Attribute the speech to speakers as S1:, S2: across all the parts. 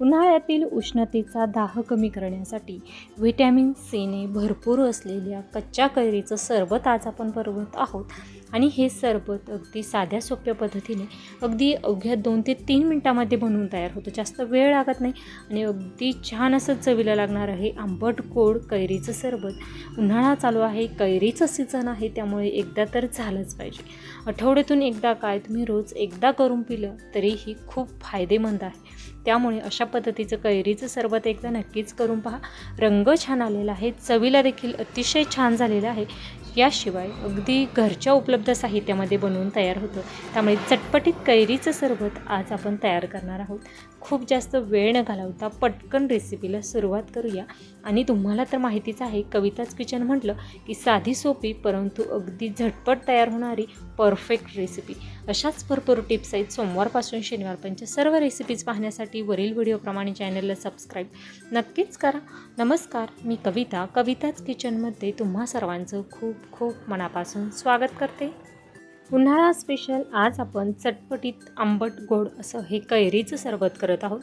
S1: उन्हाळ्यातील उष्णतेचा दाह कमी करण्यासाठी व्हिटॅमिन सीने भरपूर असलेल्या कच्च्या कैरीचं सरबत आज आपण बनवत आहोत. आणि हे सरबत अगदी साध्या सोप्या पद्धतीने अगदी अवघ्या दोन ते तीन मिनटामध्ये बनवून तयार होतं. जास्त वेळ लागत नाही आणि अगदी छान असं चवीला लागणार आहे आंबट गोड कैरीचं सरबत. उन्हाळा चालू आहे कैरीचं सीझन आहे त्यामुळे एकदा तर झालंच पाहिजे. आठवड्यातून एकदा काय तुम्ही रोज एकदा करून पिलं तरीही खूप फायदेमंद आहे. त्यामुळे अशा पद्धतीचं कैरीचं सरबत एकदा नक्कीच करून पहा. रंग छान आलेला आहे. चवीला देखील अतिशय छान झालेला आहे. याशिवाय अगदी घरच्या उपलब्ध साहित्यामध्ये बनवून तयार होतं. त्यामुळे चटपटीत कैरीचं सरबत आज आपण तयार करणार आहोत. खूप जास्त वेळ न घालवता पटकन रेसिपीला सुरुवात करूया. आणि तुम्हाला तर माहितीच आहे कविताच किचन म्हटलं की साधी सोपी परंतु अगदी झटपट तयार होणारी परफेक्ट रेसिपी अशाच भरपूर टिप्स आहेत. सोमवारपासून शनिवारपर्यंत सर्व रेसिपीज पाहण्यासाठी वरील व्हिडिओप्रमाणे चॅनलला सबस्क्राईब नक्कीच करा. नमस्कार मी कविता. कविताच किचनमध्ये तुम्हा सर्वांचं खूप खूप मनापासून स्वागत करते. उन्हाळा स्पेशल आज आपण चटपटीत आंबट गोड असं हे कैरीचं सरबत करत आहोत.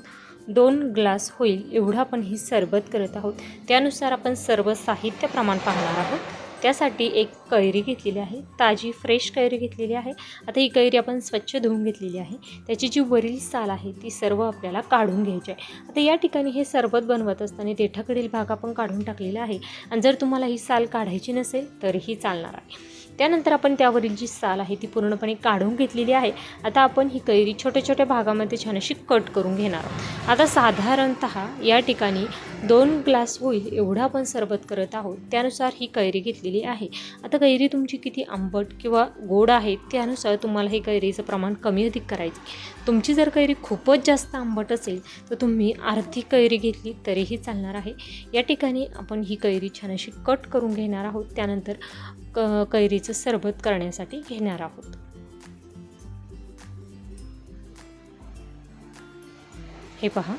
S1: दोन ग्लास होईल एवढं आपण ही सरबत करत आहोत. त्यानुसार आपण सर्व साहित्य प्रमाण पाहणार आहोत. त्यासाठी एक कैरी घेतलेली आहे ताजी फ्रेश कैरी घेतलेली आहे. आता ही कैरी आपण स्वच्छ धुवून घेतलेली आहे. त्याची जी वरील साल आहे ती सर्व आपल्याला काढून घ्यायची आहे. आता या ठिकाणी हे सरबत बनवत असताना देठाकडील भाग आपण काढून टाकलेला आहे. आणि जर तुम्हाला ही साल काढायची नसेल तरीही चालणार आहे. त्यानंतर आपण त्यावरील जी साल आहे ती पूर्णपणे काढून घेतलेली आहे. आता आपण ही कैरी छोट्या छोट्या भागामध्ये छान अशी कट करून घेणार आहोत. आता साधारणत या ठिकाणी दोन ग्लास होईल एवढं आपण सरबत करत आहोत त्यानुसार ही कैरी घेतलेली आहे. आता कैरी तुमची किती आंबट किंवा गोड आहे त्यानुसार तुम्हाला हे कैरीचं प्रमाण कमी अधिक करायचं तुमची जर कैरी खूपच जास्त आंबट असेल तर तुम्ही अर्धी कैरी घेतली तरीही चालणार आहे. या ठिकाणी आपण ही कैरी छान अशी कट करून घेणार आहोत त्यानंतर क कैरीचं सरबत करण्यासाठी घेणार आहोत. हे पहा.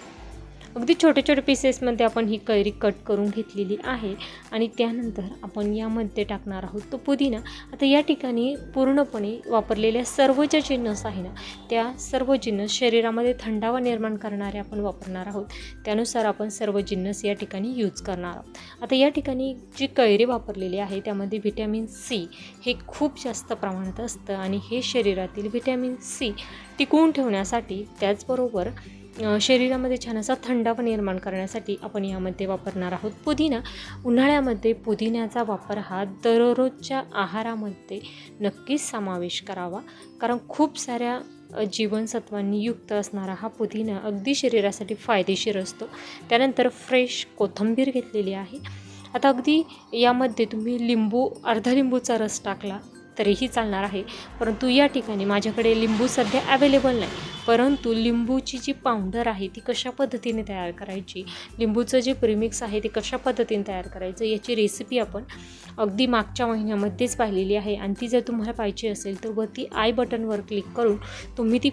S1: अगदी छोटे छोटे पीसेसमध्ये आपण ही कैरी कट करून घेतलेली आहे. आणि त्यानंतर आपण यामध्ये टाकणार आहोत तो पुदिना. आता या ठिकाणी पूर्णपणे वापरलेल्या सर्व ज्या जिन्नस आहे ना त्या सर्व जिन्नस शरीरामध्ये थंडावा निर्माण करणारे आपण वापरणार आहोत. त्यानुसार आपण सर्व जिन्नस या ठिकाणी यूज करणार आहोत. आता या ठिकाणी जी कैरी वापरलेली आहे त्यामध्ये व्हिटॅमिन सी हे खूप जास्त प्रमाणात असतं. आणि हे शरीरातील व्हिटॅमिन सी टिकवून ठेवण्यासाठी त्याचबरोबर शरीरामध्ये छान असा थंडावा निर्माण करण्यासाठी आपण यामध्ये वापरणार आहोत. पुदिना उन्हाळ्यामध्ये पुदिन्याचा वापर हा दररोजच्या आहारामध्ये नक्कीच समावेश करावा. कारण खूप साऱ्या जीवनसत्वांनी युक्त असणारा हा पुदिना अगदी शरीरासाठी फायदेशीर असतो. त्यानंतर फ्रेश कोथिंबीर घेतलेली आहे. आता अगदी यामध्ये तुम्ही लिंबू अर्धा लिंबूचा रस टाकला तरीही चालणार आहे. परंतु या ठिकाणी माझ्याकडे लिंबू सध्या अवेलेबल नाही. परंतु लिंबूची जी पावडर आहे ती कशा पद्धतीने तयार करायची? लिंबूचं जे प्रिमिक्स आहे ते कशा पद्धतीने तयार करायचं? याची रेसिपी आपण अगदी मागच्या महिन्यामध्येच पाहिलेली आहे. आणि ती जर तुम्हाला पाहिजे असेल तर वरती आय बटनवर क्लिक करून तुम्ही ती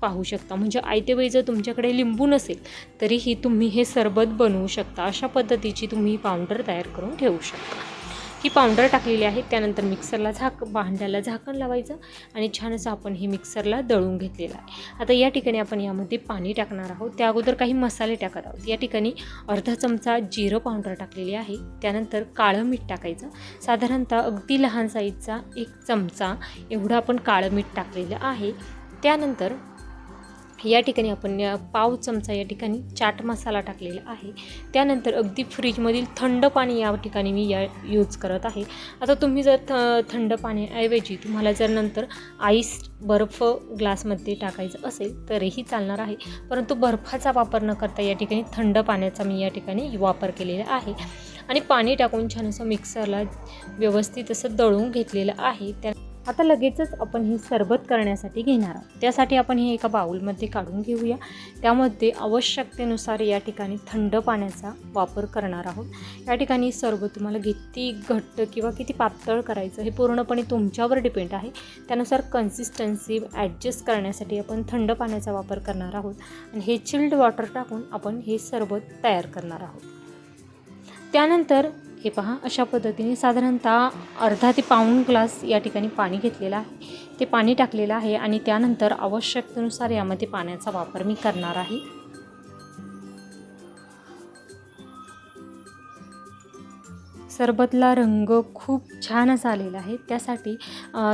S1: पाहू शकता. म्हणजे आयते वेळी जर तुमच्याकडे लिंबू नसेल तरीही तुम्ही हे सरबत बनवू शकता. अशा पद्धतीची तुम्ही पावडर तयार करून ठेवू शकता. ही पावडर टाकलेली आहे. त्यानंतर मिक्सरला झाक भांड्याला झाकण लावायचं आणि छान असं आपण हे मिक्सरला दळून घेतलेलं आहे. आता या ठिकाणी आपण यामध्ये पाणी टाकणार आहोत. त्या अगोदर काही मसाले टाकत आहोत. या ठिकाणी अर्धा चमचा जिरं पावडर टाकलेली आहे. त्यानंतर काळं मीठ टाकायचं. साधारणतः अगदी लहान साईजचा एक चमचा एवढं आपण काळं मीठ टाकलेलं आहे. त्यानंतर या ठिकाणी आपण पाव चमचा या ठिकाणी चाट मसाला टाकलेला आहे. त्यानंतर अगदी फ्रीजमधील थंड पाणी या ठिकाणी मी या यूज करत आहे. आता तुम्ही जर थ थंड पाण्याऐवजी तुम्हाला जर नंतर आईस बर्फ ग्लासमध्ये टाकायचं असेल तरीही चालणार आहे. परंतु बर्फाचा वापर न करता या ठिकाणी थंड पाण्याचा मी या ठिकाणी वापर केलेला आहे. आणि पाणी टाकून छान असं मिक्सरला व्यवस्थित असं दळून घेतलेलं आहे. त्या आता लगेचच आपण हे सरबत करण्यासाठी घेणार आहोत. त्यासाठी आपण हे एका बाउलमध्ये काढून घेऊया. त्यामध्ये आवश्यकतेनुसार या ठिकाणी थंड पाण्याचा वापर करणार आहोत. या ठिकाणी सरबत तुम्हाला किती घट्ट किंवा किती पातळ करायचं हे पूर्णपणे तुमच्यावर डिपेंड आहे. त्यानुसार कन्सिस्टन्सी ॲडजस्ट करण्यासाठी आपण थंड पाण्याचा वापर करणार आहोत. आणि हे चिल्ड वॉटर टाकून आपण हे सरबत तयार करणार आहोत. त्यानंतर हे पहा अशा पद्धतीने साधारणतः अर्धा ते पाऊण ग्लास या ठिकाणी पाणी घेतलेलं आहे. ते पाणी टाकलेलं आहे आणि त्यानंतर आवश्यकतेनुसार यामध्ये पाण्याचा वापर मी करणार आहे. सरबतला रंग खूप छान असा आलेला आहे. त्यासाठी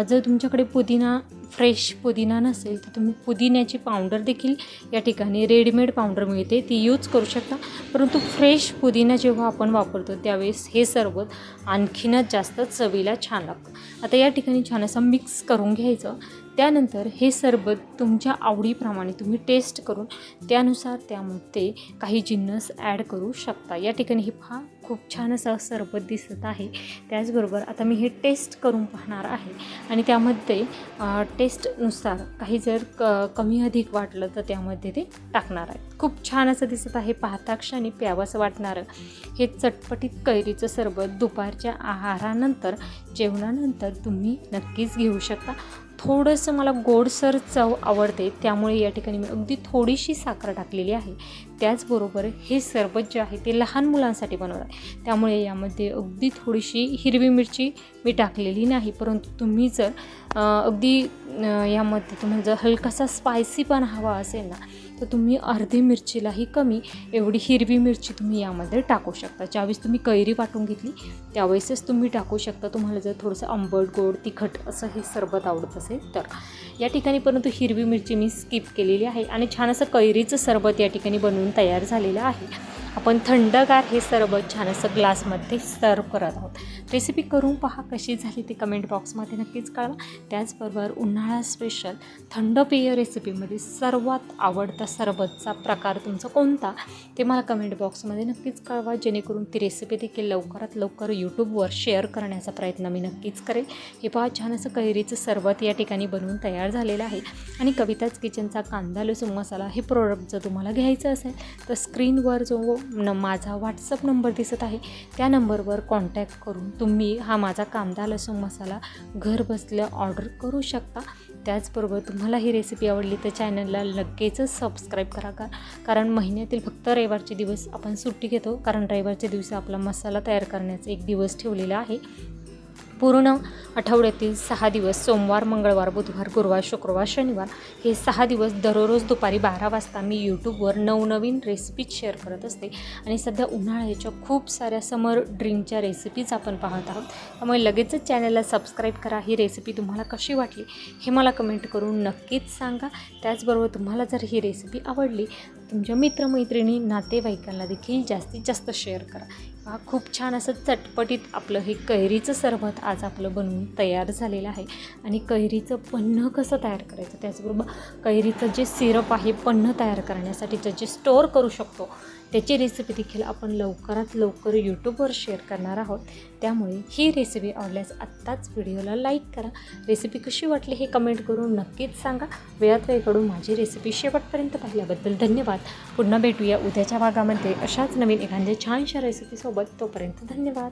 S1: जर तुमच्याकडे पुदिना फ्रेश पुदिना नसेल तर तुम्ही पुदिन्याची पावडर देखील या ठिकाणी रेडीमेड पावडर मिळते. ती यूज करू शकता. परंतु फ्रेश पुदिना जेव्हा आपण वापरतो त्यावेळेस हे सरबत आणखीनच जास्त चवीला छान लागतं. आता या ठिकाणी छान असं मिक्स करून घ्यायचं. त्यानंतर हे सरबत तुमच्या आवडीप्रमाणे तुम्ही टेस्ट करून त्यानुसार त्यामध्ये काही जिन्नस ॲड करू शकता. या ठिकाणी हे फार खूप छान असं सरबत दिसत आहे. त्याचबरोबर आता मी हे टेस्ट करून पाहणार आहे. आणि त्यामध्ये टेस्टनुसार काही जर क कमी अधिक वाटलं तर त्यामध्ये ते टाकणार आहे. खूप छान असं दिसत आहे. पाहता क्षणी प्यावंसं वाटणारं हे चटपटीत कैरीचं सरबत दुपारच्या आहारानंतर जेवणानंतर तुम्ही नक्कीच घेऊ शकता. थोडंसं मला गोडसर चव आवडते त्यामुळे या ठिकाणी मी अगदी थोडीशी साखर टाकलेली आहे. त्याचबरोबर हे सरबत जे आहे ते लहान मुलांसाठी बनवलं आहे. त्यामुळे यामध्ये अगदी थोडीशी हिरवी मिरची मी टाकलेली नाही परंतु तुम्ही जर अगदी यामध्ये तुम्हाला जर हलकासा स्पायसी पण हवा असेल ना तर तुम्ही अर्धी मिरचीलाही कमी एवढी हिरवी मिरची तुम्ही यामध्ये टाकू शकता. ज्यावेळेस तुम्ही कैरी वाटून घेतली त्यावेळेसच तुम्ही टाकू शकता. तुम्हाला जर थोडंसं आंबट गोड तिखट असं हे सरबत आवडत असेल तर. या ठिकाणी परंतु हिरवी मिरची मी स्किप केलेली आहे आणि छान असं कैरीचं सरबत या ठिकाणी बनवून तयार झालेलं आहे. आपण थंडगार हे सरबत छान असं ग्लासमध्ये सर्व करत आहोत. रेसिपी करून पहा कशी झाली ती कमेंट बॉक्समध्ये नक्कीच कळवा. त्याचबरोबर उन्हाळा स्पेशल थंड पेय रेसिपीमध्ये सर्वात आवडता सरबतचा प्रकार तुमचा कोणता? ते मला कमेंट बॉक्समध्ये नक्कीच कळवा. जेणेकरून ती रेसिपी देखील लवकरात लवकर यूट्यूबवर शेअर करण्याचा प्रयत्न मी नक्कीच करेल. हे पहा छान असं कैरीचं सरबत या ठिकाणी बनवून तयार झालेलं आहे. आणि कविताच किचनचा कांदा लसूण मसाला हे प्रोडक्ट जर तुम्हाला घ्यायचं असेल तर स्क्रीनवर जो न माझा व्हॉट्सअप नंबर दिसत आहे. त्या नंबरवर कॉन्टॅक्ट करून तुम्ही हा माझा कांदा लसूण मसाला घर बसल्या ऑर्डर करू शकता. त्याचबरोबर तुम्हाला ही रेसिपी आवडली तर चॅनलला लगेचच सबस्क्राईब करा का? कारण महिन्यातील फक्त रविवारचे दिवस आपण सुट्टी घेतो. कारण रविवारचे दिवस आपला मसाला तयार करण्याचा एक दिवस ठेवलेला आहे. पूर्ण आठवड्यातील सहा दिवस सोमवार मंगळवार बुधवार गुरुवार शुक्रवार शनिवार हे सहा दिवस दररोज दुपारी बारा वाजता मी यूट्यूबवर नवनवीन रेसिपीज शेअर करत असते. आणि सध्या उन्हाळ्याच्या खूप साऱ्या समर ड्रिंकच्या रेसिपीज आपण पाहत आहोत. त्यामुळे लगेचच चॅनलला सबस्क्राईब करा. ही रेसिपी तुम्हाला कशी वाटली हे मला कमेंट करून नक्कीच सांगा. त्याचबरोबर तुम्हाला जर ही रेसिपी आवडली तुमच्या मित्रमैत्रिणी नातेवाईकांना देखील जास्तीत जास्त शेअर करा. हा खूप छान असं चटपटीत आपलं हे कैरीचं सरबत आज आपलं बनवून तयार झालेलं आहे. आणि कैरीचं पन्ह कसं तयार करायचं? त्याचबरोबर कैरीचं जे सिरप आहे पन्ह तयार करण्यासाठीचं जे स्टोअर करू शकतो त्याची रेसिपी देखील आपण लवकरात लवकर यूट्यूबवर शेअर करणार आहोत. त्यामुळे ही रेसिपी आवडल्यास आत्ताच व्हिडिओला लाईक करा. रेसिपी कशी वाटली हे कमेंट करून नक्कीच सांगा. वेळात वेळकडून माझी रेसिपी शेवटपर्यंत पाहिल्याबद्दल धन्यवाद. पुन्हा भेटूया उद्याच्या भागामध्ये अशाच नवीन एखाद्या छानशा रेसिपीसोबत तोपर्यंत धन्यवाद.